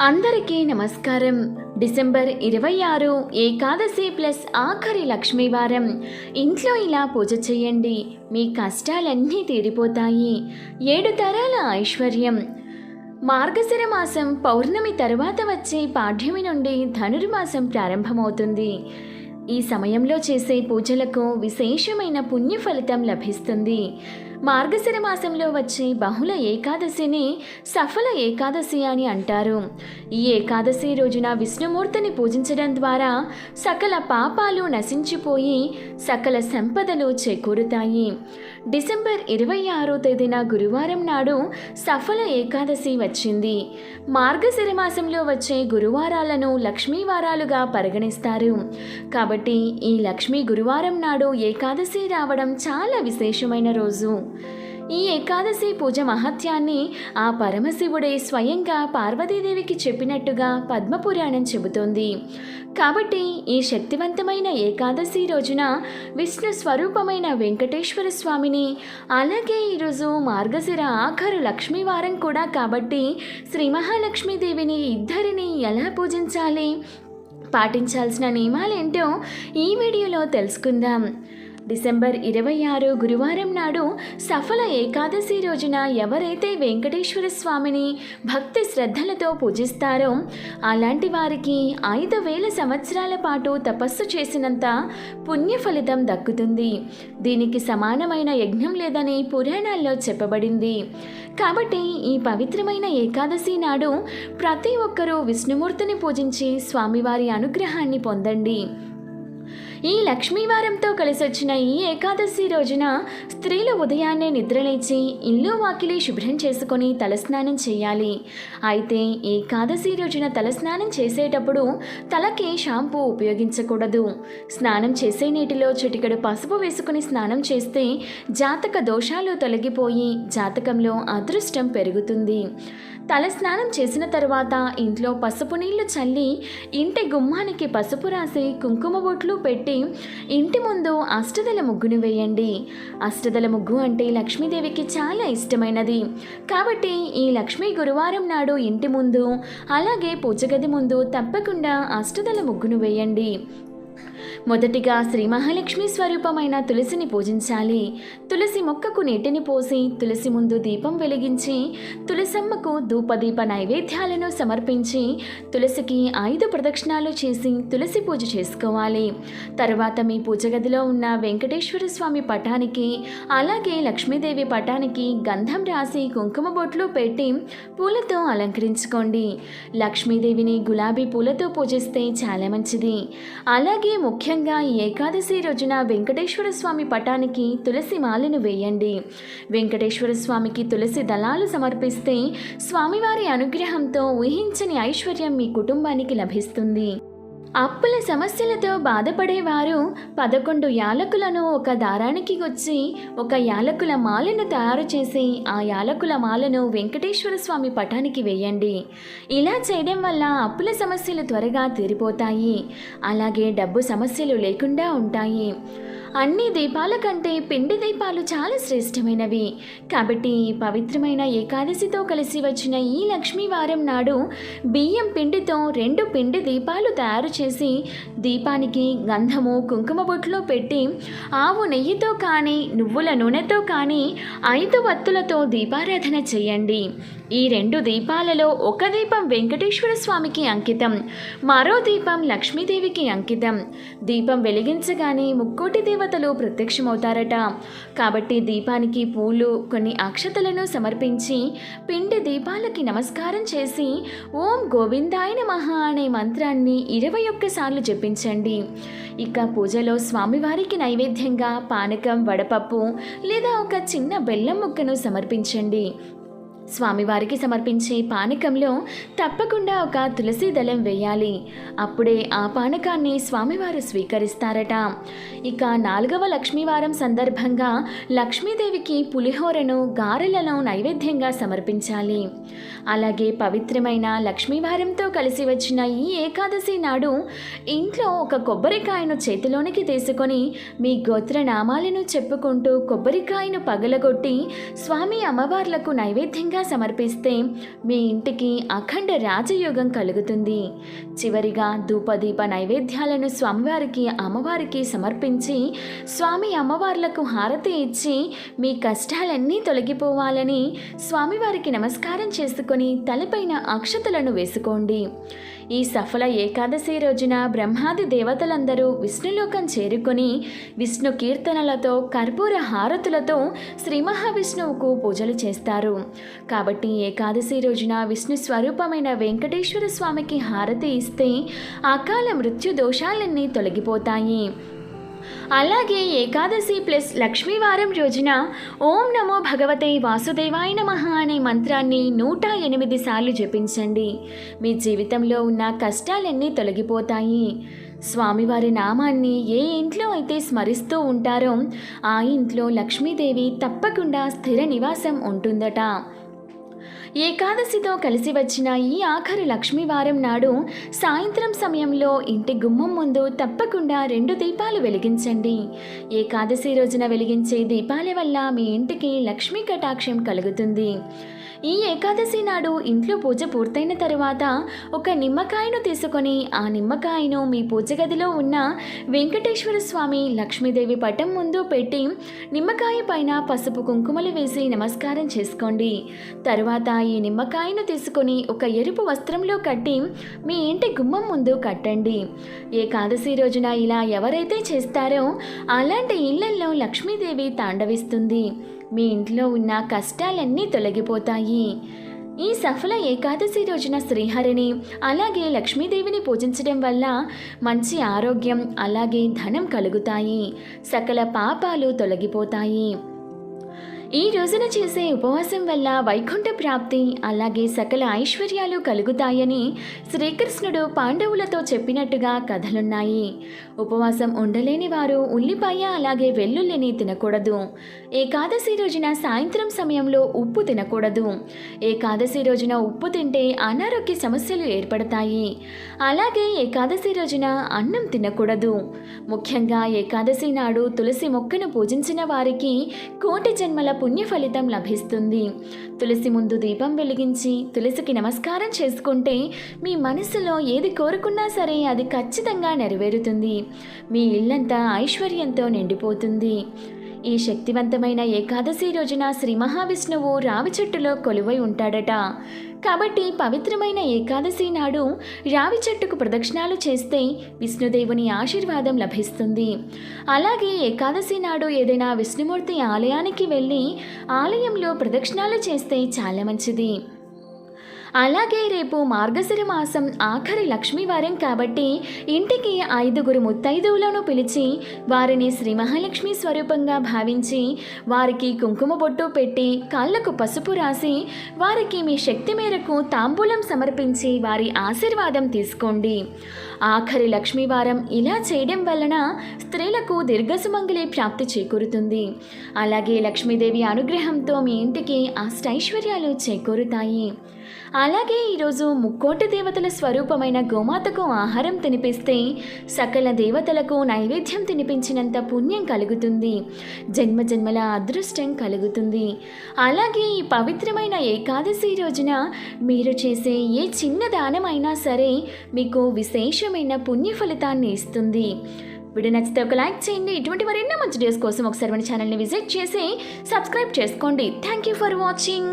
అందరికీ నమస్కారం. డిసెంబర్ ఇరవై ఆరు ఏకాదశి ప్లస్ ఆఖరి లక్ష్మీవారం ఇంట్లో ఇలా పూజ చేయండి. మీ కష్టాలన్నీ తీరిపోతాయి. ఏడు తరాల ఐశ్వర్యం. మార్గశిర మాసం పౌర్ణమి తరువాత వచ్చే పాఠ్యమి నుండి ధనుర్మాసం ప్రారంభమవుతుంది. ఈ సమయంలో చేసే పూజలకు విశేషమైన పుణ్య ఫలితం లభిస్తుంది. మార్గశిర మాసంలో వచ్చే బహుళ ఏకాదశిని సఫల ఏకాదశి అని అంటారు. ఈ ఏకాదశి రోజున విష్ణుమూర్తిని పూజించడం ద్వారా సకల పాపాలు నశించిపోయి సకల సంపదలు చేకూరుతాయి. డిసెంబర్ ఇరవై ఆరో తేదీన గురువారం నాడు సఫల ఏకాదశి వచ్చింది. మార్గశిర మాసంలో వచ్చే గురువారాలను లక్ష్మీ వారాలుగా పరిగణిస్తారు. కాబట్టి ఈ లక్ష్మీ గురువారం నాడు ఏకాదశి రావడం చాలా విశేషమైన రోజు. ఈ ఏకాదశి పూజ మహత్యాన్ని ఆ పరమశివుడే స్వయంగా పార్వతీదేవికి చెప్పినట్టుగా పద్మపురాణం చెబుతోంది. కాబట్టి ఈ శక్తివంతమైన ఏకాదశి రోజున విష్ణు స్వరూపమైన వెంకటేశ్వర స్వామిని అలాగే ఈరోజు మార్గశిర ఆఖరు లక్ష్మీవారం కూడా కాబట్టి శ్రీ మహాలక్ష్మీదేవిని ఇద్దరిని ఎలా పూజించాలి పాటించాల్సిన నియమాలేంటో ఈ వీడియోలో తెలుసుకుందాం. డిసెంబర్ ఇరవై ఆరు గురువారం నాడు సఫల ఏకాదశి రోజున ఎవరైతే వెంకటేశ్వర స్వామిని భక్తి శ్రద్ధలతో పూజిస్తారో అలాంటి వారికి ఐదు వేల సంవత్సరాల పాటు తపస్సు చేసినంత పుణ్య ఫలితం దక్కుతుంది. దీనికి సమానమైన యజ్ఞం లేదని పురాణాల్లో చెప్పబడింది. కాబట్టి ఈ పవిత్రమైన ఏకాదశి నాడు ప్రతి ఒక్కరూ విష్ణుమూర్తిని పూజించి స్వామివారి అనుగ్రహాన్ని పొందండి. ఈ లక్ష్మీవారంతో కలిసి వచ్చిన ఈ ఏకాదశి రోజున స్త్రీలు ఉదయాన్నే నిద్రలేచి ఇల్లు వాకిలి శుభ్రం చేసుకొని తలస్నానం చేయాలి. అయితే ఏకాదశి రోజున తలస్నానం చేసేటప్పుడు తలకి షాంపూ ఉపయోగించకూడదు. స్నానం చేసే నీటిలో చిటికెడు పసుపు వేసుకుని స్నానం చేస్తే జాతక దోషాలు తొలగిపోయి జాతకంలో అదృష్టం పెరుగుతుంది. తలస్నానం చేసిన తర్వాత ఇంట్లో పసుపు నీళ్ళు చల్లి ఇంటి గుమ్మానికి పసుపు రాసి కుంకుమ బొట్లు పెట్టి ఇంటి ముందు అష్టదల ముగ్గును వేయండి. అష్టదల ముగ్గు అంటే లక్ష్మీదేవికి చాలా ఇష్టమైనది. కాబట్టి ఈ లక్ష్మీ గురువారం నాడు ఇంటి ముందు అలాగే పూజగది ముందు తప్పకుండా అష్టదల ముగ్గును వేయండి. మొదటిగా శ్రీ మహాలక్ష్మి స్వరూపమైన తులసిని పూజించాలి. తులసి మొక్కకు నీటిని పోసి తులసి ముందు దీపం వెలిగించి తులసమ్మకు ధూపదీప నైవేద్యాలను సమర్పించి తులసికి ఐదు ప్రదక్షిణాలు చేసి తులసి పూజ చేసుకోవాలి. తరువాత మీ పూజ గదిలో ఉన్న వెంకటేశ్వర స్వామి పటానికి అలాగే లక్ష్మీదేవి పటానికి గంధం రాసి కుంకుమ బొట్లు పెట్టి పూలతో అలంకరించుకోండి. లక్ష్మీదేవిని గులాబీ పూలతో పూజిస్తే చాలా మంచిది. అలాగే ముఖ్యంగా ఫలితంగా ఏకాదశి రోజున వెంకటేశ్వర స్వామి పటానికి తులసి మాలను వేయండి. వెంకటేశ్వర స్వామికి తులసి దళాలు సమర్పిస్తే స్వామివారి అనుగ్రహంతో ఊహించని ఐశ్వర్యం మీ కుటుంబానికి లభిస్తుంది. అప్పుల సమస్యలతో బాధపడేవారు పదకొండు యాలకులను ఒక దారానికి గుచ్చి ఒక యాలకుల మాలను తయారు చేసి ఆ యాలకుల మాలను వెంకటేశ్వర స్వామి పటానికి వేయండి. ఇలా చేయడం వల్ల అప్పుల సమస్యలు త్వరగా తీరిపోతాయి. అలాగే డబ్బు సమస్యలు లేకుండా ఉంటాయి. అన్ని దీపాల కంటే పిండి దీపాలు చాలా శ్రేష్టమైనవి. కాబట్టి ఈ పవిత్రమైన ఏకాదశితో కలిసి వచ్చిన ఈ లక్ష్మీవారం నాడు బియ్యం పిండితో రెండు పిండి దీపాలు తయారు చేసి దీపానికి గంధము కుంకుమ బొట్లో పెట్టి ఆవు నెయ్యితో కానీ నువ్వుల నూనెతో కానీ ఐదు వత్తులతో దీపారాధన చేయండి. ఈ రెండు దీపాలలో ఒక దీపం వెంకటేశ్వర స్వామికి అంకితం. మరో దీపం లక్ష్మీదేవికి అంకితం. దీపం వెలిగించగానే ముక్కోటి దేవతలు ప్రత్యక్షమవుతారట. కాబట్టి దీపానికి పూలు కొన్ని అక్షతలను సమర్పించి పిండి దీపాలకి నమస్కారం చేసి ఓం గోవిందాయ నమః అనే మంత్రాన్ని ఇరవై ఒక్కసార్లు జపించండి. ఇక పూజలో స్వామివారికి నైవేద్యంగా పానకం వడపప్పు లేదా ఒక చిన్న బెల్లం ముక్కను సమర్పించండి. స్వామివారికి సమర్పించే పానకంలో తప్పకుండా ఒక తులసి దళం వేయాలి. అప్పుడే ఆ పానకాన్ని స్వామివారు స్వీకరిస్తారట. ఇక నాలుగవ లక్ష్మీవారం సందర్భంగా లక్ష్మీదేవికి పులిహోరను గారెలను నైవేద్యంగా సమర్పించాలి. అలాగే పవిత్రమైన లక్ష్మీవారంతో కలిసి వచ్చిన ఈ ఏకాదశి నాడు ఇంట్లో ఒక కొబ్బరికాయను చేతిలోనికి తీసుకొని మీ గోత్ర నామాలను చెప్పుకుంటూ కొబ్బరికాయను పగలగొట్టి స్వామి అమ్మవార్లకు నైవేద్యంగా నైవేద్యంగా సమర్పిస్తే మీ ఇంటికి అఖండ రాజయోగం కలుగుతుంది. చివరిగా ధూపదీప నైవేద్యాలను స్వామివారికి అమ్మవారికి సమర్పించి స్వామి అమ్మవార్లకు హారతి ఇచ్చి మీ కష్టాలన్నీ తొలగిపోవాలని స్వామివారికి నమస్కారం చేసుకొని తలపైన అక్షతలను వేసుకోండి. ఈ సఫల ఏకాదశి రోజున బ్రహ్మాది దేవతలందరూ విష్ణులోకం చేరుకొని విష్ణు కీర్తనలతో కర్పూర హారతులతో శ్రీ మహావిష్ణువుకు పూజలు చేస్తారు. కాబట్టి ఏకాదశి రోజున విష్ణు స్వరూపమైన వెంకటేశ్వర స్వామికి హారతి ఇస్తే అకాల మృత్యు దోషాలన్నీ తొలగిపోతాయి. అలాగే ఏకాదశి ప్లస్ లక్ష్మీవారం రోజున ఓం నమో భగవతే వాసుదేవాయ నమ అనే మంత్రాన్ని నూట ఎనిమిది సార్లు జపించండి. మీ జీవితంలో ఉన్న కష్టాలన్నీ తొలగిపోతాయి. స్వామివారి నామాన్ని ఏ ఇంట్లో అయితే స్మరిస్తూ ఉంటారో ఆ ఇంట్లో లక్ష్మీదేవి తప్పకుండా స్థిర నివాసం ఉంటుందట. ఏకాదశితో కలిసి వచ్చిన ఈ ఆఖరి లక్ష్మీవారం నాడు సాయంత్రం సమయంలో ఇంటి గుమ్మం ముందు తప్పకుండా రెండు దీపాలు వెలిగించండి. ఏకాదశి రోజున వెలిగించే దీపాల వల్ల మీ ఇంటికి లక్ష్మీ కటాక్షం కలుగుతుంది. ఈ ఏకాదశి నాడు ఇంట్లో పూజ పూర్తయిన తరువాత ఒక నిమ్మకాయను తీసుకొని ఆ నిమ్మకాయను మీ పూజ గదిలో ఉన్న వెంకటేశ్వర స్వామి లక్ష్మీదేవి పటం ముందు పెట్టి నిమ్మకాయ పైన పసుపు కుంకుమలు వేసి నమస్కారం చేసుకోండి. తర్వాత ఈ నిమ్మకాయను తీసుకొని ఒక ఎరుపు వస్త్రంలో కట్టి మీ ఇంటి గుమ్మం ముందు కట్టండి. ఏకాదశి రోజున ఇలా ఎవరైతే చేస్తారో అలాంటి ఇళ్ళల్లో లక్ష్మీదేవి తాండవిస్తుంది. మీ ఇంట్లో ఉన్న కష్టాలన్నీ తొలగిపోతాయి. ఈ సఫల ఏకాదశి రోజున శ్రీహరిని అలాగే లక్ష్మీదేవిని పూజించడం వల్ల మంచి ఆరోగ్యం అలాగే ధనం కలుగుతాయి. సకల పాపాలు తొలగిపోతాయి. ఈ రోజున చేసే ఉపవాసం వల్ల వైకుంఠ ప్రాప్తి అలాగే సకల ఐశ్వర్యాలు కలుగుతాయని శ్రీకృష్ణుడు పాండవులతో చెప్పినట్టుగా కథలున్నాయి. ఉపవాసం ఉండలేని వారు ఉల్లిపాయ అలాగే వెల్లుల్లిని తినకూడదు. ఏకాదశి రోజున సాయంత్రం సమయంలో ఉప్పు తినకూడదు. ఏకాదశి రోజున ఉప్పు తింటే అనారోగ్య సమస్యలు ఏర్పడతాయి. అలాగే ఏకాదశి రోజున అన్నం తినకూడదు. ముఖ్యంగా ఏకాదశి నాడు తులసి మొక్కను పూజించిన వారికి కోటి జన్మల పుణ్య ఫలితం లభిస్తుంది. తులసి ముందు దీపం వెలిగించి తులసికి నమస్కారం చేసుకుంటే మీ మనసులో ఏది కోరుకున్నా సరే అది ఖచ్చితంగా నెరవేరుతుంది. మీ ఇల్లంతా ఐశ్వర్యంతో నిండిపోతుంది. ఈ శక్తివంతమైన ఏకాదశి రోజున శ్రీ మహావిష్ణువు రావి చెట్టులో కొలువై ఉంటాడట. కాబట్టి పవిత్రమైన ఏకాదశి నాడు రావి చెట్టుకు ప్రదక్షిణాలు చేస్తే విష్ణుదేవుని ఆశీర్వాదం లభిస్తుంది. అలాగే ఏకాదశి నాడు ఏదైనా విష్ణుమూర్తి ఆలయానికి వెళ్ళి ఆలయంలో ప్రదక్షిణాలు చేస్తే చాలా మంచిది. అలాగే రేపు మార్గశిర మాసం ఆఖరి లక్ష్మీవారం కాబట్టి ఇంటికి ఐదుగురు ముత్తైదువులను పిలిచి వారిని శ్రీ మహాలక్ష్మి స్వరూపంగా భావించి వారికి కుంకుమ బొట్టు పెట్టి కాళ్ళకు పసుపు రాసి వారికి మీ శక్తి మేరకు తాంబూలం సమర్పించి వారి ఆశీర్వాదం తీసుకోండి. ఆఖరి లక్ష్మీవారం ఇలా చేయడం వలన స్త్రీలకు దీర్ఘసుమంగళి ప్రాప్తి చేకూరుతుంది. అలాగే లక్ష్మీదేవి అనుగ్రహంతో మీ ఇంటికి అష్టైశ్వర్యాలు చేకూరుతాయి. అలాగే ఈరోజు ముక్కోటి దేవతల స్వరూపమైన గోమాతకు ఆహారం తినిపిస్తే సకల దేవతలకు నైవేద్యం తినిపించినంత పుణ్యం కలుగుతుంది. జన్మ జన్మల అదృష్టం కలుగుతుంది. అలాగే ఈ పవిత్రమైన ఏకాదశి రోజున మీరు చేసే ఏ చిన్న దానమైనా సరే మీకు విశేషమైన పుణ్య ఫలితాన్ని ఇస్తుంది. వీడియో నచ్చితే ఒక లైక్ చేయండి. ఇటువంటి మరెన్నో మంచి డేస్ కోసం ఒకసారి మన ఛానల్ని విజిట్ చేసి సబ్స్క్రైబ్ చేసుకోండి. Thank you for watching